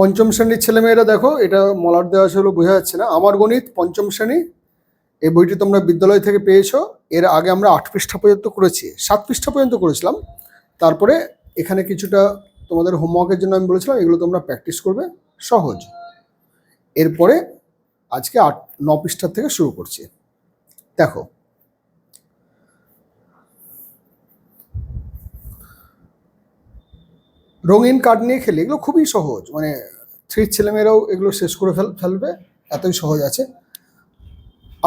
পঞ্চম শ্রেণির ছেলেমেয়েরা দেখো, এটা মলার দেওয়া ছিল বোঝা যাচ্ছে না। আমার গণিত পঞ্চম শ্রেণি এই বইটি তোমরা বিদ্যালয় থেকে পেয়েছ। এর আগে আমরা আট পৃষ্ঠা পর্যন্ত করেছি, সাত পৃষ্ঠা পর্যন্ত করেছিলাম। তারপরে এখানে কিছুটা তোমাদের হোমওয়ার্কের জন্য আমি বলেছিলাম, এগুলো তোমরা প্র্যাকটিস করবে সহজ। এরপরে আজকে আট, ন পৃষ্ঠার থেকে শুরু করছি। দেখো রঙিন কার্ড নিয়ে খেলি, এগুলো খুবই সহজ। মানে থ্রির ছেলেমেয়েরাও এগুলো শেষ করে ফেল ফেলবে, এতই সহজ আছে।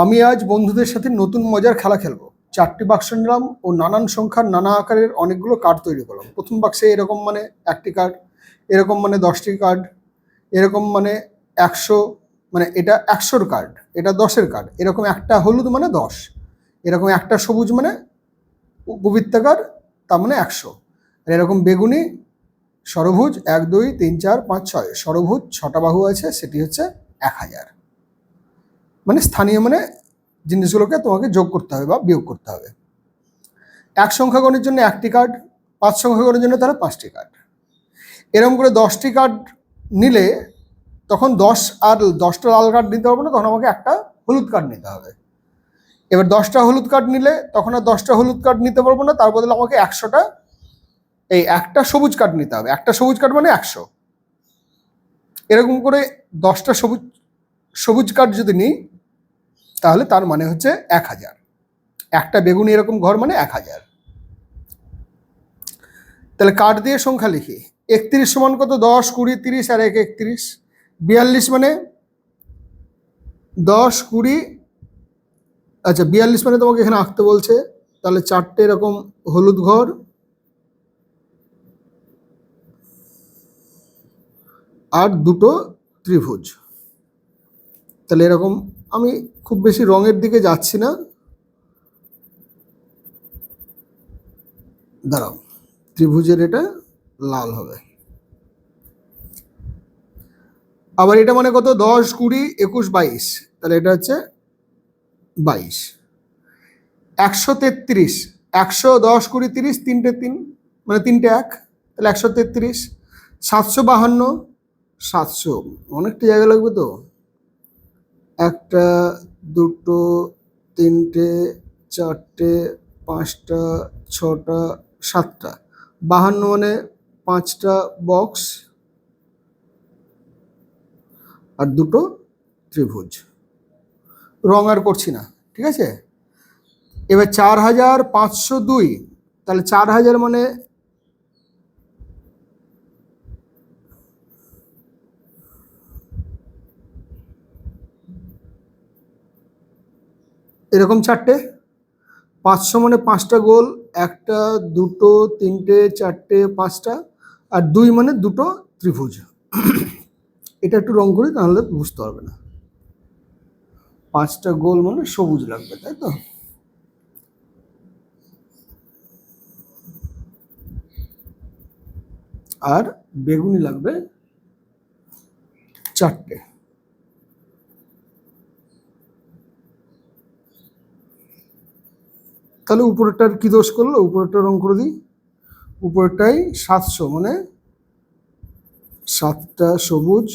আমি আজ বন্ধুদের সাথে নতুন মজার খেলা খেলব। চারটি বাক্স নিলাম ও নানান সংখ্যার নানা আকারের অনেকগুলো কার্ড তৈরি করলাম। প্রথম বাক্সে এরকম মানে একটি কার্ড এরকম মানে দশটি কার্ড এরকম মানে একশো মানে এটা একশোর কার্ড এটা দশের কার্ড এরকম একটা হলুদ মানে দশ, এরকম একটা সবুজ মানে উপবৃত্তাকার তার মানে একশো। আর এরকম বেগুনি ষড়ভুজ এক, দুই, তিন, চার, পাঁচ, ছয়। ষড়ভুজ ছটা বাহু আছে, সেটি হচ্ছে এক হাজার। মানে স্থানীয় মানে জিনিসগুলোকে তোমাকে যোগ করতে হবে বা বিয়োগ করতে হবে। এক সংখ্যাগণের জন্য একটি কার্ড পাঁচ সংখ্যাগণের জন্য তাহলে পাঁচটি কার্ড এরকম করে দশটি কার্ড নিলে তখন দশ আর দশটা লাল কার্ড নিতে হবে না, তখন আমাকে একটা হলুদ কার্ড নিতে হবে। এবার দশটা হলুদ কার্ড নিলে তখন আর দশটা হলুদ কার্ড নিতে পারব না, তার বদলে আমাকে একশোটা এই একটা সবুজ কার্ড নিতে হবে। একটা সবুজ কার্ড মানে একশো। এরকম করে দশটা সবুজ সবুজ কার্ড যদি নিই, তাহলে তার মানে হচ্ছে এক হাজার। একটা বেগুনি এরকম ঘর মানে এক হাজার। তাহলে কার্ড দিয়ে সংখ্যা লিখি। একত্রিশ সমান কত? দশ, কুড়ি, তিরিশ আর এক একত্রিশ। বিয়াল্লিশ মানে দশ, কুড়ি আচ্ছা বিয়াল্লিশ মানে তোমাকে এখানে আঁকতে বলছে। তাহলে চারটে এরকম হলুদ ঘর আর দুটো ত্রিভুজ। তাহলে এরকম আমি খুব বেশি রঙের দিকে যাচ্ছি না। দাঁড়াও, ত্রিভুজের এটা লাল হবে। আবার এটা মানে কত? দশ, কুড়ি, একুশ, বাইশ। তাহলে এটা হচ্ছে বাইশ। একশো তেত্রিশ, একশো দশ, কুড়ি, তিরিশ, তিনটে তিন মানে তিনটে এক। তাহলে একশো তেত্রিশ, সাতশো বাহান্ন সাতশো। অনেকটা জায়গা লাগবে তো? একটা, দুটো, তিনটে, চারটে, পাঁচটা, ছটা, সাতটা। বাহান্ন মানে পাঁচটা বক্স আর দুটো ত্রিভুজ। রং আর করছি না, ঠিক আছে? এবার চার হাজার পাঁচশো দুই, তাহলে চার হাজার মানে এরকম চারটে? পাঁচশো মানে পাঁচটা গোল, একটা, দুটো, তিনটে, চারটে, পাঁচটা, আর দুই মানে দুটো ত্রিভুজ। এটা একটু রং করি, তাহলে বুঝতে পারবে না। পাঁচটা গোল মানে সবুজ লাগবে, তাই তো? আর বেগুনি লাগবে চারটে। তাহলে উপরেরটার কি দোষ করল? উপরেরটা রং করে দিই। উপরেরটাই সাতশো মানে সাতটা সবুজ।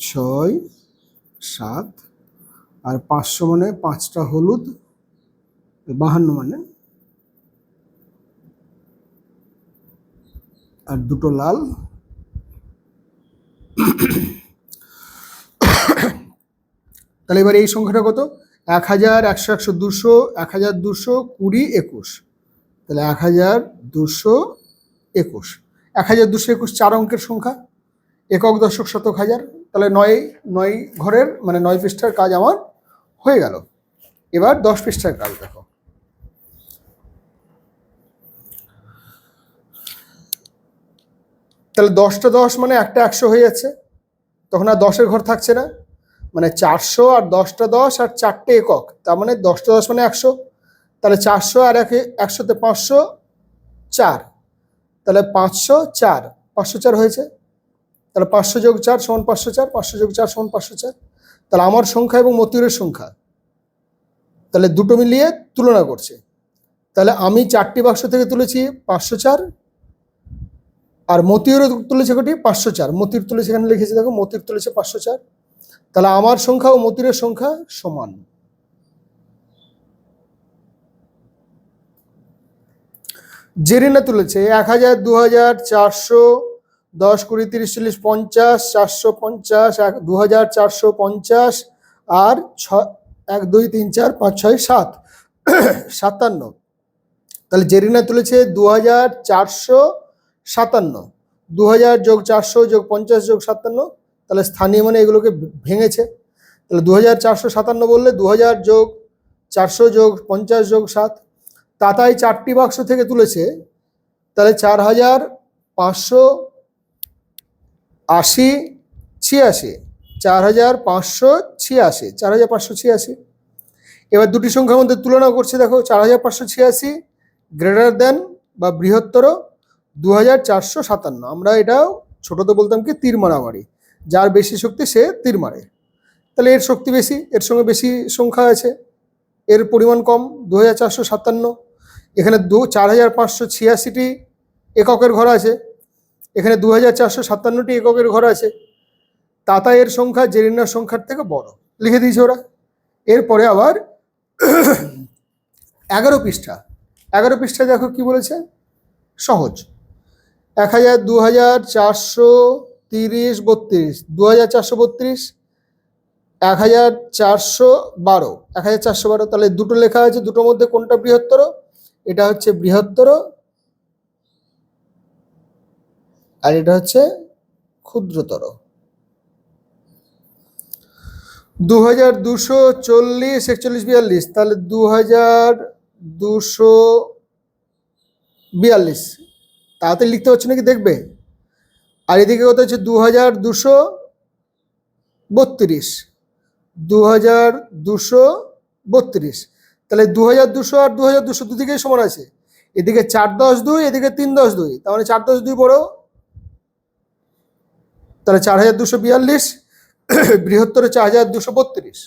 ছয়, সাত, আর পাঁচশো মানে পাঁচটা হলুদ, বাহান্ন মানে। আর দুটো লাল। তাহলে এবার এই সংখ্যাটা কত? এক হাজার একশো একশো দুশো এক হাজার দুশো কুড়ি একুশ। তাহলে এক হাজার দুশো একুশ। এক হাজার দুশো একুশ চার অঙ্কের সংখ্যা। একক দশক শতক হাজার। তাহলে নয় নয় ঘরের মানে নয় পৃষ্ঠার কাজ আমার হয়ে গেল। এবার দশ পৃষ্ঠার কাজ দেখো। তাহলে দশটা দশ মানে একটা একশো হয়ে যাচ্ছে। তখন আর দশের ঘর থাকছে না। মানে চারশো আর দশটা দশ আর চারটে একক, তার মানে দশটা দশ মানে একশো, তাহলে চারশো আর এক একশোতে পাঁচশো চার, তাহলে পাঁচশো চার পাঁচশো চার হয়েছে, তাহলে পাঁচশো যোগ চার সমান পাঁচশো চার, পাঁচশো যোগ চার সমান পাঁচশো চার, তাহলে আমার সংখ্যা এবং মতিউরের সংখ্যা, তাহলে দুটো মিলিয়ে তুলনা করছে, তাহলে আমি চারটি বাক্স থেকে তুলেছি পাঁচশো চার, আর মতিরও তুলেছে কটি? পাঁচশো চার মতির তুলেছে এখানে লিখেছে দেখো মতির তুলেছে পাঁচশো চার তাহলে আমার সংখ্যা ও মতিরের সংখ্যা সমান। জেরিনা তুলেছে, এক হাজার, দু হাজার, চারশো, দশ, কুড়ি, তিরিশ, চল্লিশ, পঞ্চাশ, চারশো, পঞ্চাশ, এক, দু হাজার, চারশো, পঞ্চাশ, আর ছ, এক, দুই, তিন, চার, পাঁচ, ছয়, সাত, সাতান্ন। তাহলে জেরিনা তুলেছে, দু হাজার, চারশো, সাতান্ন। দু হাজার যোগ চারশো যোগ পঞ্চাশ যোগ সাতান্ন তাহলে স্থানীয় মানে এগুলোকে ভেঙেছে। তাহলে দু হাজার চারশো সাতান্ন বললে দু হাজার যোগ চারশো যোগ পঞ্চাশ যোগ সাত, তাতাই চারটি বাক্স থেকে তুলেছে, তাহলে চার হাজার পাঁচশো আশি ছিয়াশি চার হাজার পাঁচশো ছিয়াশি চার হাজার পাঁচশো ছিয়াশি। এবার দুটি সংখ্যার মধ্যে তুলনা করছে দেখো চার হাজার পাঁচশো ছিয়াশি গ্রেটার দেন বা বৃহত্তর দু হাজার চারশো সাতান্ন। আমরা এটাও ছোটোতে বলতাম কি তীর মারামারি যার বেশি শক্তি সে তীর মারে। তাহলে এর শক্তি বেশি, এর সঙ্গে বেশি সংখ্যা আছে। এর পরিমাণ কম দু হাজার চারশো সাতান্ন। এখানে দু চার হাজার পাঁচশো ছিয়াশিটি এককের ঘর আছে। এখানে দু হাজার চারশো সাতান্নটি এককের ঘর আছে। তাতা এর সংখ্যা, জেরিনার সংখ্যার থেকে বড়। লিখে দিয়েছে ওরা। এরপরে আবার এগারো পৃষ্ঠা। এগারো পৃষ্ঠা দেখো কি বলেছে? সহজ। এক হাজার দু হাজার চারশো তিরিশ, বত্রিশ। দু হাজার চারশো বত্রিশ এক হাজার চারশো বারো। এক হাজার চারশো বারো, তাহলে দুটো লেখা আছে, দুটোর মধ্যে কোনটা বৃহত্তর? এটা হচ্ছে বৃহত্তর। আর এটা হচ্ছে ক্ষুদ্রতর। দু হাজার দুশো চল্লিশ, একচল্লিশ, বিয়াল্লিশ। তাহলে দু হাজার দুশো বিয়াল্লিশ। তাড়াতাড়ি লিখতে হচ্ছে নাকি দেখবে? আর এদিকে কত হচ্ছে দু হাজার দুশো বত্রিশ। দু হাজার দুশো বত্রিশ। তাহলে দু হাজার দুশো আর দু হাজার দুশো দুদিকেই সমান আছে। এদিকে চার দশ দুই, এদিকে তিন দশ দুই। তার মানে চার দশ দুই বড়। তাহলে চার হাজার দুশো বিয়াল্লিশ। বৃহত্তর চার হাজার দুশো বত্রিশ।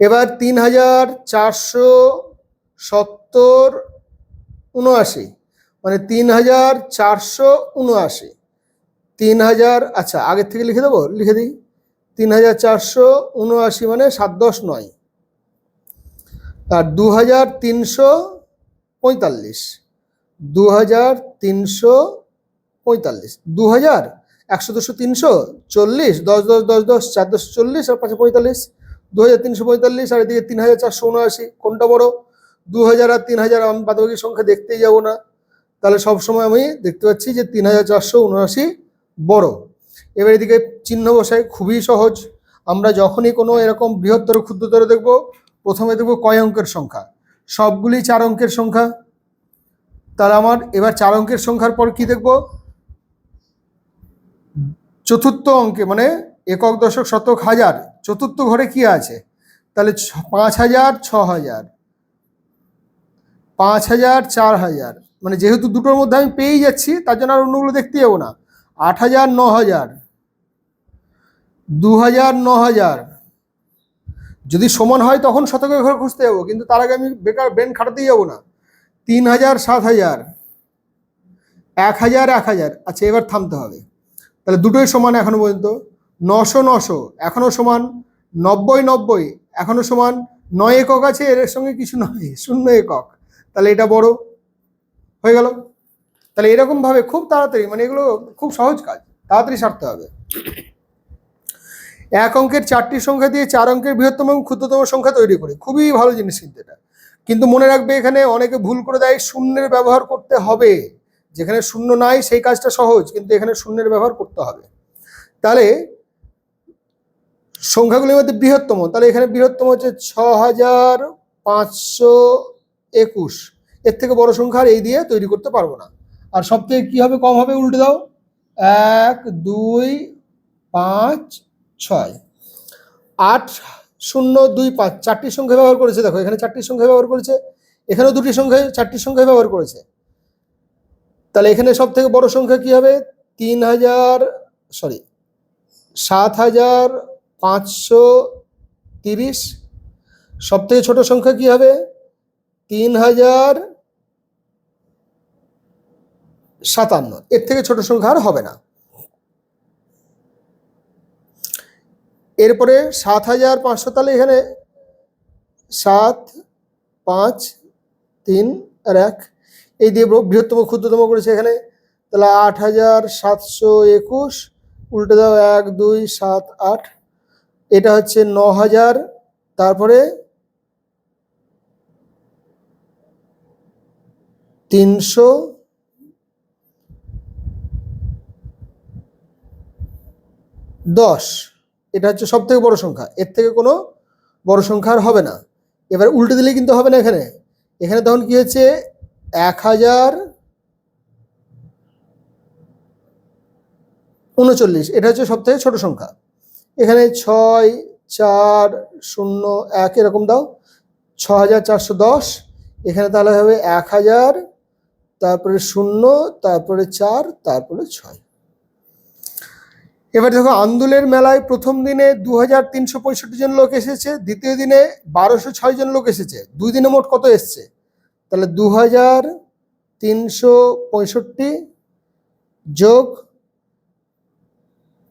এবার তিন হাজার চারশো সত্তর উনআশি। মানে তিন হাজার চারশো উনআশি। তিন হাজার আচ্ছা আগের থেকে লিখে দেবো? লিখে দিই। তিন হাজার চারশো উনআশি মানে সাত দশ নয়। আর দু হাজার তিনশো পঁয়তাল্লিশ। দু হাজার তিনশো পঁয়তাল্লিশ। দু হাজার একশো দুশো তিনশো চল্লিশ। দশ দশ দশ দশ, চার দশ, চল্লিশ, আর পাঁচশো পঁয়তাল্লিশ। দু হাজার তিনশো পঁয়তাল্লিশ, আর এদিকে তিন হাজার চারশো উনআশি। কোনটা বড়? দু হাজার আর তিন হাজার আমি বাদবাকি সংখ্যা দেখতেই যাব না। তাহলে সবসময় আমি দেখতে পাচ্ছি যে তিন হাজার চারশো উনআশি বড়। এবার এদিকে চিহ্ন বসাই, খুবই সহজ। আমরা যখনই কোনো এরকম বৃহত্তর ক্ষুদ্রতর দেখব, প্রথমে দেখব কয় অঙ্কের সংখ্যা। সবগুলি চার অঙ্কের সংখ্যা। তাহলে আমার এবার চার অঙ্কের সংখ্যার পর কি দেখব? চতুর্থ অঙ্কে মানে একক, দশক, শতক, হাজার। চতুর্থ ঘরে কি আছে? তাহলে পাঁচ হাজার, ছ হাজার। পাঁচ হাজার, চার হাজার। মানে যেহেতু দুটোর মধ্যে আমি পেয়েই যাচ্ছি, তার জন্য আর অন্যগুলো দেখতে যাব না। আট হাজার, ন হাজার, দু হাজার, ন হাজার। যদি সমান হয় তখন শতকের ঘর খুঁজতে যাব, কিন্তু তার আগে আমি বেকার ব্রেন খাটাতেই যাব না। তিন হাজার, সাত হাজার, এক হাজার এক হাজার। আচ্ছা এবার থামতে হবে। তাহলে দুটোই সমান এখনও পর্যন্ত। নশো নশো, এখনও সমান নব্বই নব্বই, এখনও সমান নয় একক আছে, এর সঙ্গে কিছু নয়, শূন্য একক। তাহলে এটা বড়। হয়ে গেল। তাহলে এরকম ভাবে খুব তাড়াতাড়ি মানে এগুলো খুব সহজ কাজ, তাড়াতাড়ি সারতে হবে। এক অঙ্কের চারটি সংখ্যা দিয়ে চার অঙ্কের বৃহত্তম এবং ক্ষুদ্রতম সংখ্যা তৈরি করি, খুবই ভালো জিনিস কিন্তু এটা। কিন্তু মনে রাখবে এখানে অনেকে ভুল করে দেয়, শূন্যের ব্যবহার করতে হবে। যেখানে শূন্য নাই, সেই কাজটা সহজ, কিন্তু এখানে শূন্যের ব্যবহার করতে হবে। তাহলে সংখ্যাগুলির মধ্যে বৃহত্তম, তাহলে এখানে বৃহত্তম হচ্ছে ছ হাজার পাঁচশো একুশ। এর থেকে বড় সংখ্যা আর এই দিয়ে তৈরি করতে পারব না। আর সব থেকে কী হবে, কম হবে, উল্টে দাও। এক, দুই, পাঁচ, ছয়। আট, শূন্য, দুই, পাঁচ। চারটি সংখ্যা ব্যবহার করেছে, দেখো, এখানে চারটি সংখ্যা ব্যবহার করেছে, এখানেও দুটি সংখ্যা চারটি সংখ্যা ব্যবহার করেছে। তাহলে এখানে সব থেকে বড় সংখ্যা কি হবে? তিন হাজার সরি সাত হাজার পাঁচশো তিরিশ। সব থেকে ছোট সংখ্যা কি হবে? তিন হাজার সাতান্ন। এর থেকে ছোট সংখ্যা আর হবে না। এরপরে সাত হাজার পাঁচশো, তাহলে এখানে সাত, পাঁচ, তিন আর এক। এই দিয়ে বৃহত্তম, ক্ষুদ্রতম করেছে এখানে। তাহলে আট হাজার সাতশো একুশ, উল্টে দাও এক, দুই, সাত, আট। এটা হচ্ছে ন হাজার। তারপরে তিনশো দশ। এটা হচ্ছে সব থেকে বড় সংখ্যা। এর থেকে কোনো বড় সংখ্যা আর হবে না। এবার উল্টে দিলে কিন্তু হবে না এখানে। এখানে তখন কি হচ্ছে এক হাজার উনচল্লিশ। এটা হচ্ছে সব থেকে ছোট সংখ্যা। এখানে ছয়, চার, শূন্য, এক এরকম দাও। ছ হাজার চারশো দশ। এখানে তাহলে হবে এক হাজার, তারপরে শূন্য, তারপরে চার, তারপরে ছয়। এবার দেখো, আন্দোলের মেলায় প্রথম দিনে দু হাজার তিনশো পঁয়ষট্টি জন লোক এসেছে, দ্বিতীয় দিনে বারোশো ছয় জন লোক এসেছে। দুই দিনে মোট কত এসছে? তাহলে দু হাজার তিনশো পঁয়ষট্টি যোগ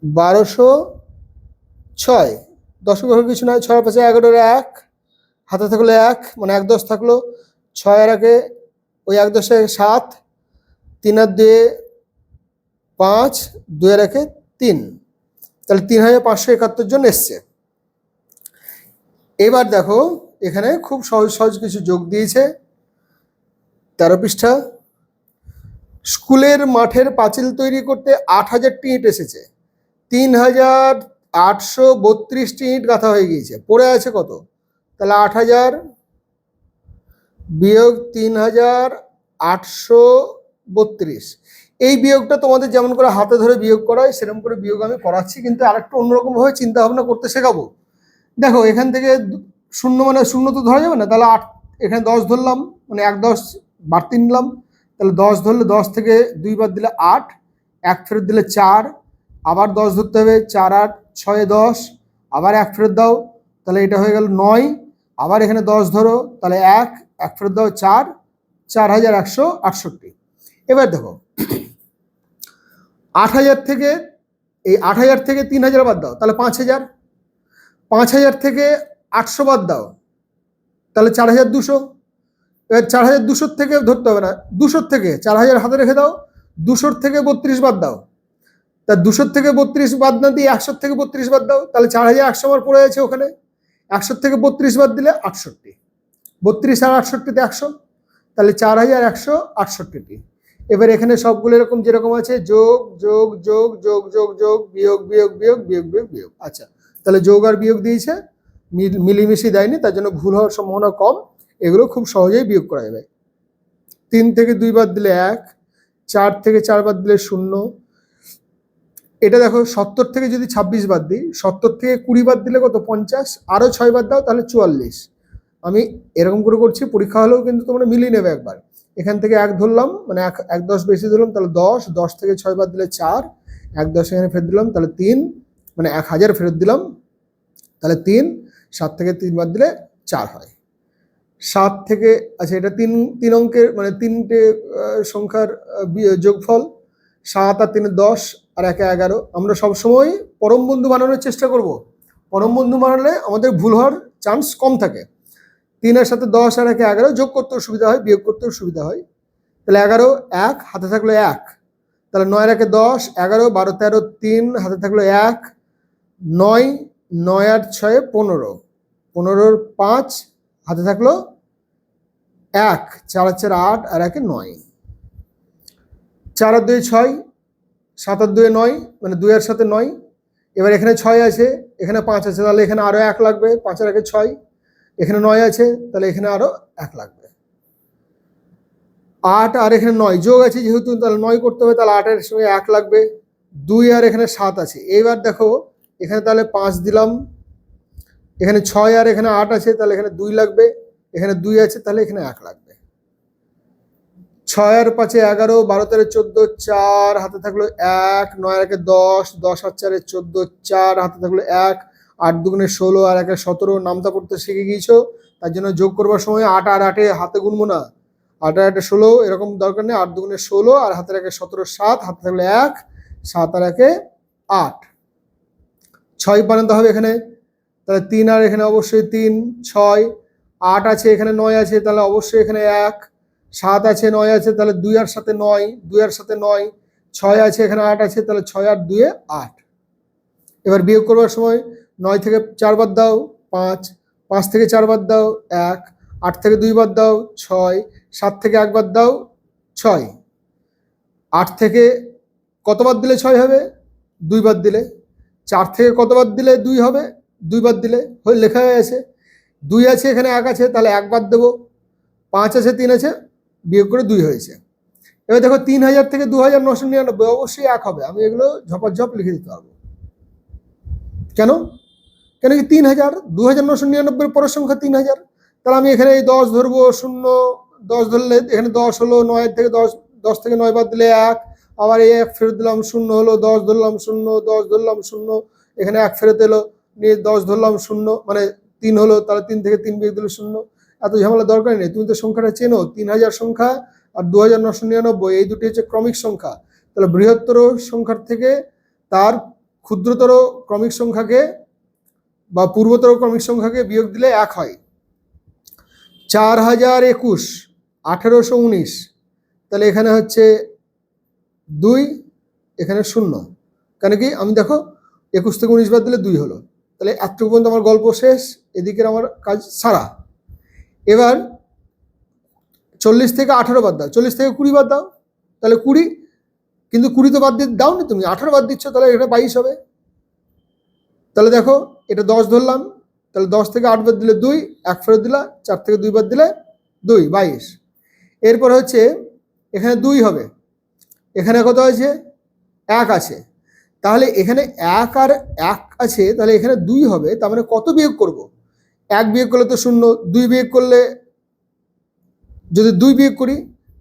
বারোশো ছয়, দশ কিছু নয়, ছয় পাঁচে এগারোর এক, হাতে থাকল এক মানে এক দশ থাকল, ছয় আর একে ওই এক দশে সাত, তিন আর দুয়ে পাঁচ দুই আর একে তিন। তাহলে তিন হাজার পাঁচশো একাত্তর জন এসছে। এবার দেখো, এখানে খুব সহজ সহজ কিছু যোগ দিয়েছে। তেরো পৃষ্ঠা। স্কুলের মাঠের পাঁচিল তৈরি করতে আট হাজারটি ইট এসেছে। তিন হাজার আটশো বত্রিশটি ইট গাঁথা হয়ে গিয়েছে। পড়ে আছে কত? তাহলে আট হাজার বিয়োগ তিন হাজার আটশো বত্রিশ। এই বিয়োগটা তোমাদের যেমন করে হাতে ধরে বিয়োগ করা হয়, সেরকম করে বিয়োগ আমি করাচ্ছি, কিন্তু আরেকটু অন্যরকমভাবে চিন্তা ভাবনা করতে শেখাবো। দেখো, এখান থেকে শূন্য মানে শূন্য তো ধরা যাবে না, তাহলে আট, এখানে দশ ধরলাম মানে এক দশ বাড়তি নিলাম, তাহলে দশ ধরলে দশ থেকে দুইবার দিলে আট, এক ফেরত দিলে চার, আবার দশ ধরতে হবে, চার আট, ছয় দশ, আবার এক ফেরত দাও, তাহলে এটা হয়ে গেল নয়, আবার এখানে দশ ধরো, তাহলে এক এক ফেরত দাও চার চার হাজার একশো আটষট্টি। এবার দেখো আট হাজার থেকে, এই আট হাজার থেকে তিন হাজার বাদ দাও, তাহলে পাঁচ হাজার। পাঁচ হাজার থেকে আটশো বাদ দাও, তাহলে চার হাজার দুশো। এবার চার হাজার দুশোর থেকে ধরতে হবে না, দুশোর থেকে, চার হাজার হাতে রেখে দাও, দুশোর থেকে বত্রিশ বাদ দাও। তা দুশোর থেকে বত্রিশ বাদ না দিয়ে একশোর থেকে বত্রিশ বাদ দাও, তাহলে চার হাজার একশো আমার পড়ে আছে ওখানে। একশোর থেকে বত্রিশ বাদ দিলে আটষট্টি। বত্রিশ আর আটষট্টিতে একশো, তাহলে চার হাজার একশো আটষট্টিটি। এবার এখানে সবগুলো এরকম যেরকম আছে, যোগ যোগ যোগ যোগ যোগ যোগ, বিয়োগ বিয়োগ বিয়োগ বিয়োগ বিয়োগ বিয়োগ। আচ্ছা তাহলে যোগ আর বিয়োগ দিয়েছে, মিল- মিলিমিশি দেয়নি, তার জন্য ভুল হওয়ার সম্ভাবনা কম। এগুলো খুব সহজেই বিয়োগ করা যাবে। তিন থেকে দুই বাদ দিলে এক, চার থেকে চার বাদ দিলে শূন্য। এটা দেখো, সত্তর থেকে যদি ছাব্বিশ বাদ দিই, সত্তর থেকে কুড়ি বাদ দিলে কত? পঞ্চাশ। আরও ছয় বাদ দাও, তাহলে চুয়াল্লিশ। আমি এরকম করে করছি, পরীক্ষা হলেও কিন্তু তোমরা মিলিয়ে নেবে একবার। এখান থেকে এক ধরলাম মানে এক এক দশ বেশি ধরলাম, তাহলে দশ দশ থেকে ছয় বাদ দিলে চার, এক দশ এখানে ফেরত দিলাম, তাহলে তিন মানে এক হাজার ফেরত দিলাম, তাহলে তিন, সাত থেকে তিন বাদ দিলে চার হয়। সাত থেকে আচ্ছা এটা তিন তিন অঙ্কের মানে তিনটে সংখ্যার যোগফল, সাত আর তিনে দশ আর একে এগারো। আমরা সবসময় পরম বন্ধু বানানোর চেষ্টা করব। পরম বন্ধু বানালে আমাদের ভুল হওয়ার চান্স কম থাকে। তিনের সাথে দশ আর একে এগারো যোগ করতেও সুবিধা হয়, বিয়োগ করতেও সুবিধা হয়। তাহলে এগারো, এক, হাতে থাকল এক। তাহলে নয় একে দশ, এগারো, বারো, তেরো, তিন, হাতে থাকল এক, নয় নয় আট ছয়ে, পনেরো। পনেরোর পাঁচ, হাতে থাকল এক, চার চার আট আর একে নয়। চার আর দুই ছয়, সাত আর দুয়ে নয় মানে দুই আর সাথে নয়। এবার এখানে ছয় আছে, এখানে পাঁচ আছে, তাহলে এখানে আরও এক লাগবে, পাঁচ আর একে ছয়। এখানে নয় আছে, তাহলে এখানে আরও এক লাগবে। আট আর এখানে নয়, যোগ আছে যেহেতু, তাহলে নয় করতে হবে, তাহলে আটের সঙ্গে এক লাগবে। দুই আর এখানে সাত আছে। এইবার দেখো, এখানে তাহলে পাঁচ দিলাম। এখানে ছয় আর এখানে আট আছে, তাহলে এখানে দুই লাগবে। এখানে দুই আছে, তাহলে এখানে এক লাগবে। ছয় আর পাঁচে এগারো, বারো তেরো চোদ্দ, চার, হাতে থাকল এক, নয় একে দশ দশ আর চারে চোদ্দ, চার, হাতে থাকল এক আট দুগুণে ষোলো আর একে সতেরো নামতা পড়তে শিখে গিয়েছো, তার জন্য যোগ করবার সময় আট আর আটে হাতে গুনবো না। আট আর আটে ষোলো, এরকম দরকার নেই, আট দুগুণে ষোলো আর হাতের একে সতেরো সাত, হাতে থাকলে এক, সাত আর একে আট। ছয় বানাতে হবে এখানে, তাহলে তিন আর এখানে অবশ্যই তিন, ছয়, আট আছে এখানে নয় আছে, তাহলে অবশ্যই এখানে এক, সাত আছে নয় আছে, তাহলে দুই আর সাথে নয়, দুই আর সাথে নয়, ছয় আছে এখানে আট আছে, তাহলে ছয় আর দুয়ে আট। এবার বিয়োগ করবার সময় নয় থেকে চারবার দাও, পাঁচ। পাঁচ থেকে চারবার দাও, এক। আট থেকে দুইবার দাও, ছয়। সাত থেকে একবার দাও, ছয়। আট থেকে কতবার দিলে ছয় হবে? দুইবার দিলে। চার থেকে কতবার দিলে দুই হবে? দুইবার দিলে। হয়ে লেখা হয়ে আছে। দুই আছে, এখানে এক আছে, তাহলে একবার দেবো। পাঁচ আছে, তিন আছে, বিয়োগ করে দুই হয়েছে। এবার দেখো, তিন হাজার থেকে দু হাজার নশো নিরানব্বই, অবশ্যই এক হবে। আমি এগুলো ঝপাঝপ লিখে দিতে পারব। কেন? কেন কি তিন হাজার? দু হাজার নশো নিরানব্বই পরের সংখ্যা তিন হাজার। তাহলে আমি এখানে এই দশ ধরবো, শূন্য, দশ ধরলে এখানে দশ হলো নয় থেকে দশ দশ থেকে নয় বাদ দিলে এক। আবার এই এক ফেরত দিলাম, শূন্য হলো দশ ধরলাম, শূন্য, দশ ধরলাম, শূন্য। এখানে এক ফেরত এলো, নিয়ে দশ ধরলাম, শূন্য। মানে তিন হলো, তাহলে তিন থেকে তিন বিয়োগ দিলে শূন্য। এত ঝামেলা দরকার নেই, তুমি তো সংখ্যাটা চেনো। তিন হাজার সংখ্যা আর দু হাজার নশো নিরানব্বই, এই দুটি হচ্ছে ক্রমিক সংখ্যা। তাহলে বৃহত্তর সংখ্যার থেকে তার ক্ষুদ্রতর ক্রমিক সংখ্যাকে বা পূর্বতর ক্রমিক সংখ্যাকে বিয়োগ দিলে এক হয়। চার হাজার একুশ, আঠেরোশো উনিশ, তাহলে এখানে হচ্ছে দুই, এখানে শূন্য। কেন কি? আমি দেখো, একুশ থেকে উনিশ বাদ দিলে দুই হলো। তাহলে এতটুকু পর্যন্ত আমার গল্প শেষ, এদিকের আমার কাজ সারা। এবার চল্লিশ থেকে আঠারো বাদ দাও। চল্লিশ থেকে কুড়ি বাদ দাও। তাহলে কুড়ি, কিন্তু কুড়ি তো বাদ দিয়ে দাও নি তুমি। আঠারো বাদ দিচ্ছ, তাহলে এটা বাইশ হবে। তাহলে দেখো এটা দশ ধরলাম, তাহলে দশ থেকে আট বাদ দিলে দুই, এক ফেরত দিলা, চার থেকে দুই বাদ দিলে দুই, বাইশ। এরপর হচ্ছে এখানে দুই হবে। এখানে কত আছে? এক আছে। তাহলে এখানে এক আর এক আছে, তাহলে এখানে দুই হবে, তার মানে কত বিয়োগ করব? এক বিয়োগ করলে তো শূন্য, দুই বিয়োগ করলে যদি দুই বিয়োগ করি,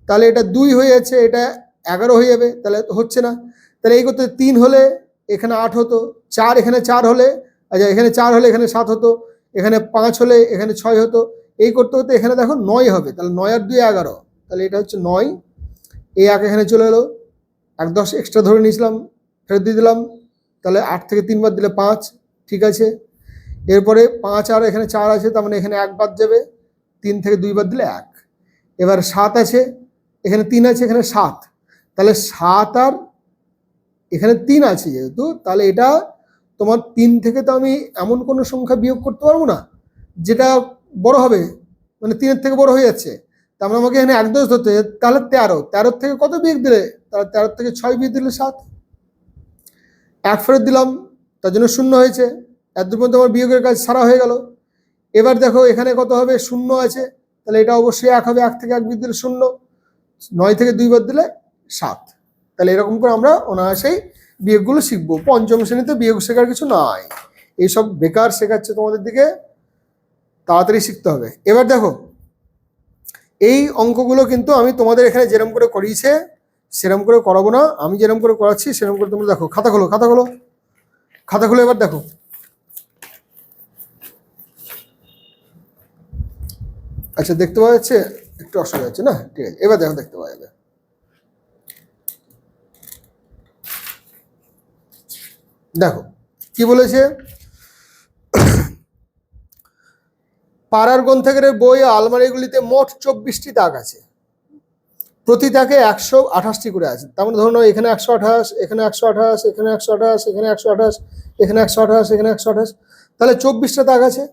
তাহলে এটা দুই হয়ে যাচ্ছে, এটা এগারো হয়ে যাবে, তাহলে হচ্ছে না। তাহলে এই করতে তিন হলে এখানে আট হতো, চার এখানে চার হলে আচ্ছা এখানে চার হলে এখানে সাত হতো, এখানে পাঁচ হলে এখানে ছয় হতো, এই করতে হতে এখানে দেখো নয় হবে, তাহলে নয় আর দুই এগারো, তাহলে এটা হচ্ছে নয়, এই এক এখানে চলে এলো, এক দশ এক্সট্রা ধরে নিয়েছিলাম, ফেরত দিয়ে দিলাম, তাহলে আট থেকে তিনবার দিলে পাঁচ, ঠিক আছে, এরপরে পাঁচ আর এখানে চার আছে, তার মানে এখানে এক বাদ যাবে, তিন থেকে দুই দুইবার দিলে এক, এবার সাত আছে, এখানে তিন আছে, এখানে সাত, তাহলে সাত আর এখানে তিন আছে যেহেতু, তাহলে এটা তোমার তিন থেকে তো আমি এমন কোনো সংখ্যা বিয়োগ করতে পারব না, যেটা বড় হবে মানে তিনের থেকে বড় হয়ে যাচ্ছে। তার মানে আমাকে এখানে এক দশ ধরতে তাহলে তেরো, তেরোর থেকে কত বিয়োগ দিলে? তাহলে তেরোর থেকে ছয় বিয়োগ দিলে সাত। এক ফেরত দিলাম, তার জন্য শূন্য হয়েছে। এত পর্যন্ত আমার বিয়োগের কাজ সারা হয়ে গেল। এবার দেখো এখানে কত হবে? শূন্য আছে। তাহলে এটা অবশ্যই এক হবে, এক থেকে এক বিয়োগ দিলে শূন্য, নয় থেকে দুই বার দিলে সাত। তাহলে এরকম করে আমরা অনায়াসেই বিয়োগগুলো শিখব। পঞ্চম শ্রেণীতে বিয়োগ শেখার কিছু নাই। এইসব বেকার শেখাচ্ছে তোমাদের দিকে, তাড়াতাড়ি শিখতে হবে। এবার দেখো, এই অঙ্কগুলো কিন্তু আমি তোমাদের এখানে যেরকম করে করিয়েছে সেরকম করে করাবো না। আমি যেরকম করে করাচ্ছি সেরকম করে তোমরা দেখো। খাতা খোলো খাতা খোলো। খাতা খোলো এবার দেখো। আচ্ছা দেখতে পাওয়া যাচ্ছে? একটু অসুবিধা হচ্ছে না? ঠিক আছে, এবার দেখো, দেখতে পাওয়া যাবে। দেখো, কি বলেছে? পাড়ার গ্রন্থাগারের বই আলমারিগুলিতে মোট চব্বিশটি দাগ আছে। প্রতি তাকে একশো আঠাশটি করে আছে। তার মানে ধরুন এখানে একশো আঠাশ, এখানে একশো আঠাশ, এখানে একশো আঠাশ, এখানে একশো আঠাশ, এখানে একশো আঠাশ, এখানে একশো আঠাশ। তাহলে চব্বিশটা দাগ আছে।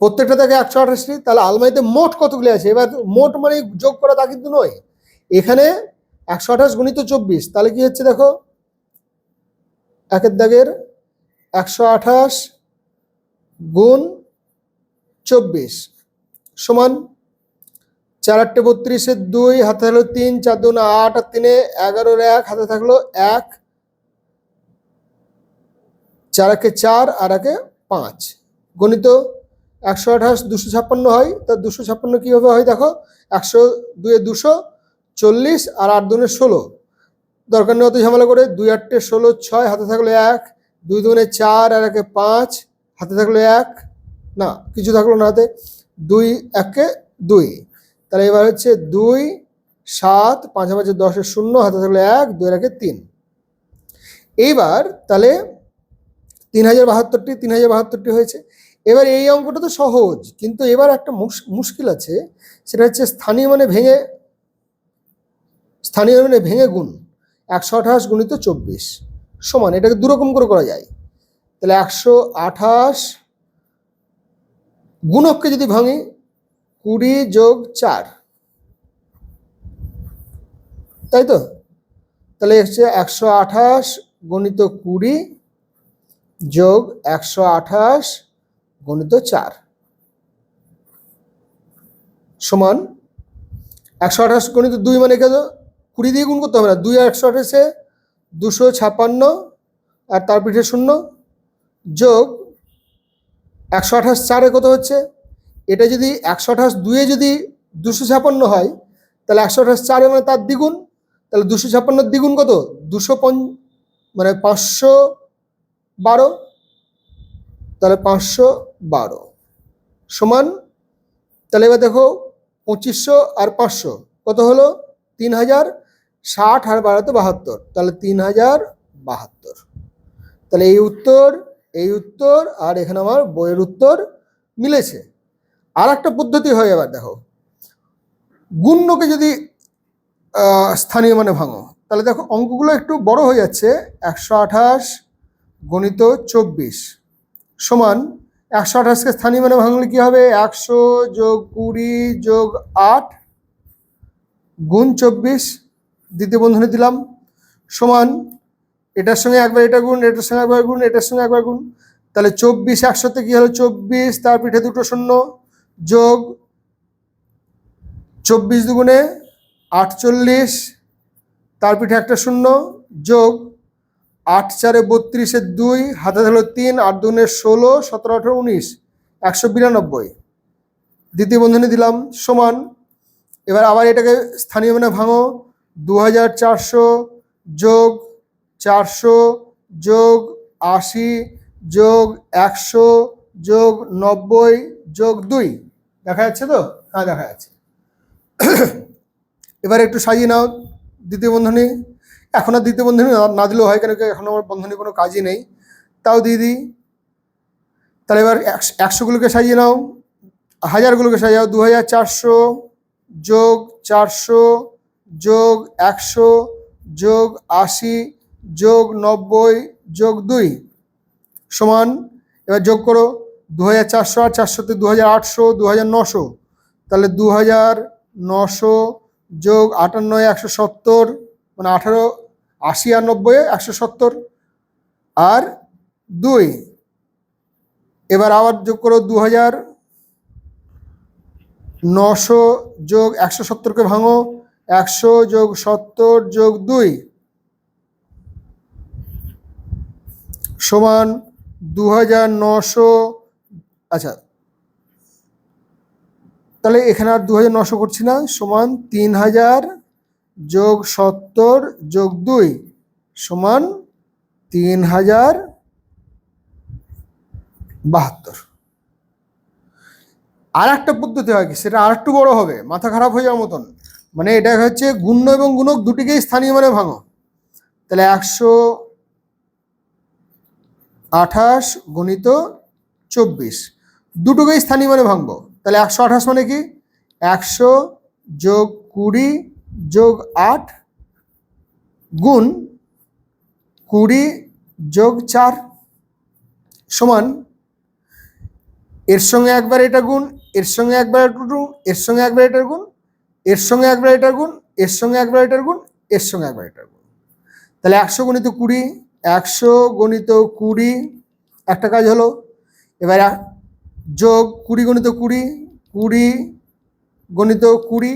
প্রত্যেকটা দাগে একশো আঠাশটি, তাহলে আলমারিতে মোট কতগুলি আছে? এবার মোট মানে যোগ করা তা কিন্তু নয়। এখানে একশো আঠাশ গুণিত চব্বিশ, তাহলে কি হচ্ছে দেখো? একের দাগের একশো আঠাশ গুণ চব্বিশ সমান চার আটটে বত্রিশের দুই, হাতে থাকল তিন, চার দুন আট, আর তিনে এগারোর এক, হাতে থাকল এক। চার একে চার, আর একে পাঁচ। গণিত একশো আঠাশ দুশো ছাপ্পান্ন হয়, তা দুশো ছাপ্পান্ন কীভাবে হয় দেখো? একশো দুয়ে দুশো, চল্লিশ, আর আট দুনে ষোলো। দরকার নেই অত ঝামেলা করে। দুই আটটে ষোলো, ছয়, হাতে থাকল এক, দুই দুগুণে চার, আর একে পাঁচ, হাতে থাকল এক, না, কিছু থাকল না হাতে, দুই একে দুই। তাহলে এবার হচ্ছে দুই, সাত, পাঁচ পাঁচে দশের শূন্য, হাতে থাকল এক দুই একে তিন। এইবার তাহলে তিন হাজার বাহাত্তরটি, তিন হাজার বাহাত্তরটি হয়েছে। এবার এই অঙ্কটা তো সহজ, কিন্তু এবার একটা মুশ- মুশকিল আছে, সেটা হচ্ছে স্থানীয় মানে ভেঙে, স্থানীয় মানে ভেঙে গুণ। একশো আঠাশ গুণিত চব্বিশ। সমান, এটাকে দুরকম করে করা যায়। তাহলে একশো আঠাশ গুণককে যদি ভাঙি, কুড়ি যোগ চার। তাই তো? তাহলে হচ্ছে একশো আঠাশ গণিত কুড়ি যোগ একশো আঠাশ গণিত চার। সমান, একশো আঠাশ গণিত দুই মানে কেন কুড়ি দিয়ে গুণ করতে হবে না, দুই একশো আঠাশে দুশো ছাপান্ন আর তার পিঠে শূন্য যোগ একশো আঠাশ চারে কত হচ্ছে? এটা যদি একশো আঠাশ দুয়ে যদি দুশো ছাপান্ন হয়, তাহলে একশো আঠাশ চারে মানে তার দ্বিগুণ, তাহলে দুশো ছাপ্পান্নর দ্বিগুণ কত? দুশো পঞ্চ মানে পাঁচশো বারো। তাহলে পাঁচশো বারো সমান, তাহলে এবার দেখো পঁচিশশো আর পাঁচশো কত হলো? তিন হাজার ষাট আর বারোতে বাহাত্তর, তাহলে তিন হাজার বাহাত্তর। তাহলে এই উত্তর এই উত্তর আর এখানে আমার বইয়ের উত্তর মিলেছে। আর একটা পদ্ধতি হয় এবার দেখো। গুণ্যকে যদি স্থানীয় মানে ভাঙো, তাহলে দেখো অঙ্কগুলো একটু বড় হয়ে যাচ্ছে। একশো আঠাশ গণিত চব্বিশ সমান একশো আঠাশকে স্থানীয় মানে ভাঙলে কি হবে? একশো যোগ কুড়ি যোগ আট গুণ চব্বিশ দ্বিতীয় বন্ধনী দিলাম, সমান এটার সঙ্গে একবার এটা গুণ, এটার সঙ্গে একবার গুণ, এটার সঙ্গে একবার গুণ, তাহলে চব্বিশ একশোতে কী হলো? চব্বিশ, তার পিঠে দুটো শূন্য যোগ চব্বিশ দুগুণে আটচল্লিশ, তার পিঠে একটা শূন্য যোগ আট চারে বত্রিশের দুই, হাতে হলো তিন, আট দুগুণে ষোলো, সতেরো, আঠেরো, উনিশ, একশো বিরানব্বই। দ্বিতীয় বন্ধনী দিলাম, সমান, এবার আবার এটাকে স্থানীয় মানে ভাঙো দু হাজার চারশো যোগ চারশো যোগ আশি যোগ একশো যোগ নব্বই যোগ দুই। দেখা যাচ্ছে তো? হ্যাঁ দেখা যাচ্ছে। এবার একটু সাজিয়ে নাও দ্বিতীয় বন্ধনী। এখন আর দ্বিতীয় বন্ধনী না- দিলেও হয় কেন এখন আমার বন্ধনী কোনো কাজই নেই। তাও দিয়ে দিই। তাহলে এবার একশো একশোগুলোকে সাজিয়ে নাও। হাজারগুলোকে সাজাও। দু হাজার চারশো যোগ চারশো যোগ একশো, যোগ আশি, যোগ নব্বই, যোগ দুই সমান, এবার যোগ করো দু হাজার চারশো আর চারশোতে দু হাজার আটশো দু হাজার নশো। তাহলে দু হাজার নশো যোগ আটান্ন একশো সত্তর মানে আঠারো, আশি আর নব্বই একশো সত্তর। আর দুই, এবার আবার যোগ করো দু হাজার নশো যোগ একশো সত্তরকে ভাঙো একশো যোগ সত্তর যোগ দুই সমান দু হাজার নশো আচ্ছা। তাহলে এখানে আর দু হাজার নশো করছি না, সমান তিন হাজার যোগ সত্তর যোগ দুই সমান তিন হাজার বাহাত্তর। আর একটা পদ্ধতি হয় কি, সেটা আর একটু বড় হবে, মাথা খারাপ হয়ে যাওয়ার মতন। মানে এটা হচ্ছে গুণ্য এবং গুণক দুটিকেই স্থানীয় মানে ভাঙো। তাহলে একশো আঠাশ গণিত চব্বিশ, দুটোকেই স্থানীয় মানে ভাঙবো। তাহলে একশো আঠাশ মানে কি? একশো যোগ কুড়ি যোগ আট গুণ কুড়ি যোগ চার সমান এর সঙ্গে একবার এটা গুণ, এর সঙ্গে একবার এটা গুণ, এর সঙ্গে একবার এটার গুণ এর সঙ্গে একবার এটার গুণ, এর সঙ্গে একবার এটার গুণ, এর সঙ্গে একবার এটার গুণ। তাহলে একশো গণিত কুড়ি, একশো গণিত কুড়ি, একটা কাজ হলো, এবার যোগ কুড়ি গণিত কুড়ি কুড়ি গণিত কুড়ি,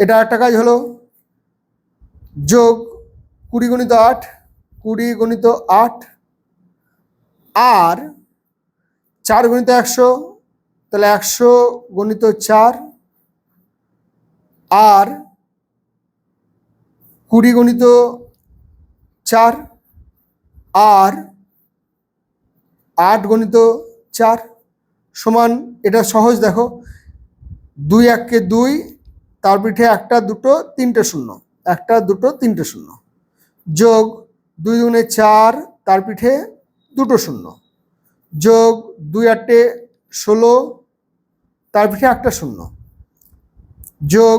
এটা একটা কাজ হলো, যোগ কুড়ি গণিত আট, কুড়ি গণিত আট, আর চার গণিত একশো, তাহলে একশো গণিত চার আর কুড়ি গণিত চার, আর আট গণিত চার সমান, এটা সহজ দেখো, দুই এককে দুই, তার পিঠে একটা, দুটো, তিনটে শূন্য, একটা, দুটো, তিনটে শূন্য, যোগ দুই দুগুণে চার, তার পিঠে দুটো শূন্য, যোগ দুই আটে ষোলো, তার পিঠে একটা শূন্য, যোগ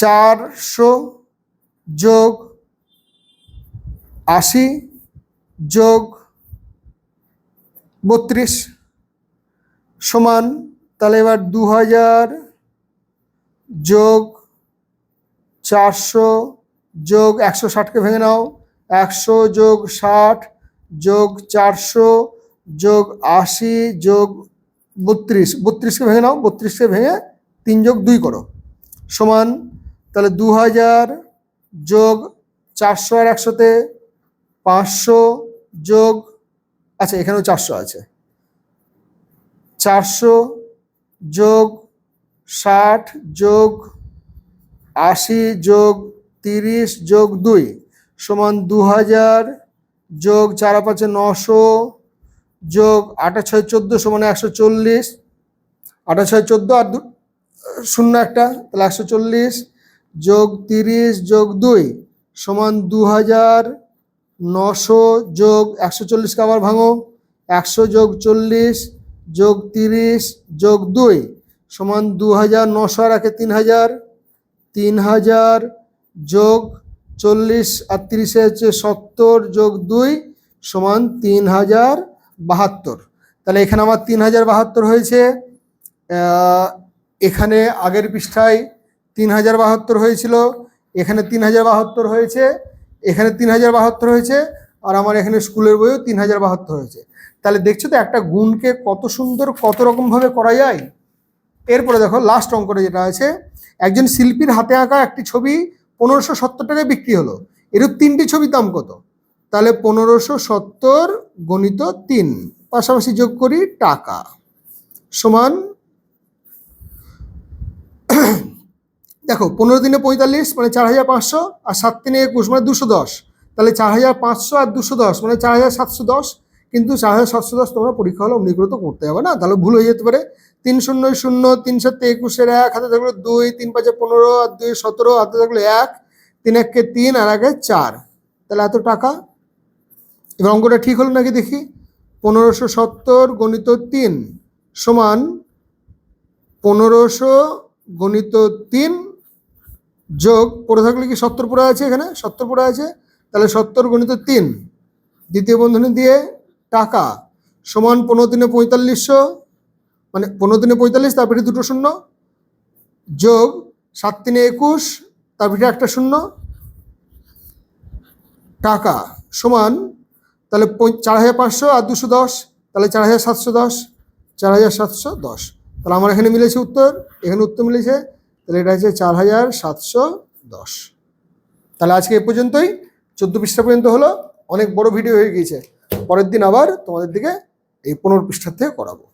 চারশো যোগ আশি যোগ বত্রিশ সমান তাহলে এবার দু হাজার যোগ চারশো যোগ একশো ষাটকে ভেঙে নাও। একশো যোগ ষাট যোগ চারশো যোগ আশি যোগ বত্রিশ। বত্রিশকে ভেঙে নাও। বত্রিশকে ভেঙে তিন যোগ দুই করো। সমান তাহলে দু হাজার যোগ চারশো আর একশোতে পাঁচশো যোগ আচ্ছা এখানেও চারশো আছে। চারশো যোগ ষাট যোগ আশি যোগ তিরিশ যোগ দুই সমান দু হাজার যোগ চার পাঁচে নশো যোগ আটা ছয় চোদ্দ সমান একশো চল্লিশ। আটা ছয় চোদ্দ আর শূন্য একটা, তাহলে একশো চল্লিশ। যোগ তিরিশ যোগ দুই সমান দু হাজার নশো যোগ একশো চল্লিশকে আবার ভাঙো। একশো যোগ চল্লিশ যোগ তিরিশ যোগ দুই সমান দু হাজার নশো আর একে তিন হাজার তিন হাজার যোগ চল্লিশ আর তিরিশে হচ্ছে সত্তর যোগ দুই সমান তিন হাজার বাহাত্তর। তাহলে এখানে আমার তিন হাজার বাহাত্তর হয়েছে। এখানে আগের পৃষ্ঠায় তিন হাজার বাহাত্তর হয়েছিল, এখানে তিন হাজার বাহাত্তর হয়েছে, এখানে তিন হাজার বাহাত্তর হয়েছে, আর আমার এখানে স্কুলের বইও তিন হাজার বাহাত্তর হয়েছে। তাহলে দেখছ তো, একটা গুণকে কত সুন্দর, কত রকমভাবে করা যায়? এরপরে দেখো লাস্ট অঙ্কটা যেটা আছে, একজন শিল্পীর হাতে আঁকা একটি ছবি পনেরোশো সত্তর টাকায় বিক্রি হলো। এরূপ তিনটি ছবির দাম কত? তাহলে পনেরোশো সত্তর গণিত তিন, পাশাপাশি যোগ করি টাকা। সমান দেখো, পনেরো দিনে পঁয়তাল্লিশ মানে চার হাজার পাঁচশো, আর সাত দিনে একুশ মানে দুশো দশ। তাহলে চার হাজার পাঁচশো আর দুশো দশ মানে চার হাজার সাতশো দশ, কিন্তু চার হাজার সাতশো দশ তোমরা পরীক্ষা হলে অমনি করে তো করতে হবে না? তাহলে ভুল হয়ে যেতে পারে। তিন শূন্য শূন্য, তিন সাতে একুশের এক, হাতে থাকল দুই, তিন পাঁচে পনেরো, আর দুই সতেরো, হাতে থাকল এক, তিন এককে তিন, আর একে চার। তাহলে এত টাকা? এবার অঙ্কটা ঠিক হলো নাকি দেখি? পনেরোশো সত্তর গণিত তিন সমান পনেরোশো গণিত তিন যোগ পড়ে থাকলে কি সত্তর পড়ে আছে এখানে? সত্তর পড়ে আছে। তাহলে সত্তর গণিত তিন। দ্বিতীয় বন্ধনী দিয়ে টাকা সমান পনেরো দিনে পঁয়তাল্লিশশো মানে পনেরো দিনে পঁয়তাল্লিশ, তার পিঠে দুটো শূন্য। যোগ সাত তিনে একুশ, তার পিঠে একটা শূন্য। টাকা সমান, তাহলে চার হাজার পাঁচশো আর দুশো দশ, তাহলে চার হাজার সাতশো দশ, চার হাজার সাতশো দশ। তাহলে আমার এখানে মিলেছে উত্তর। এখানে উত্তর মিলেছে তাহলে এটা হচ্ছে চার হাজার সাতশো দশ। তাহলে আজকে এ পর্যন্তই। চোদ্দ পৃষ্ঠা পর্যন্ত হলো। অনেক বড় ভিডিও হয়ে গিয়েছে। পরের দিন আবার তোমাদের দিকে এই পনেরো পৃষ্ঠার থেকে করাবো।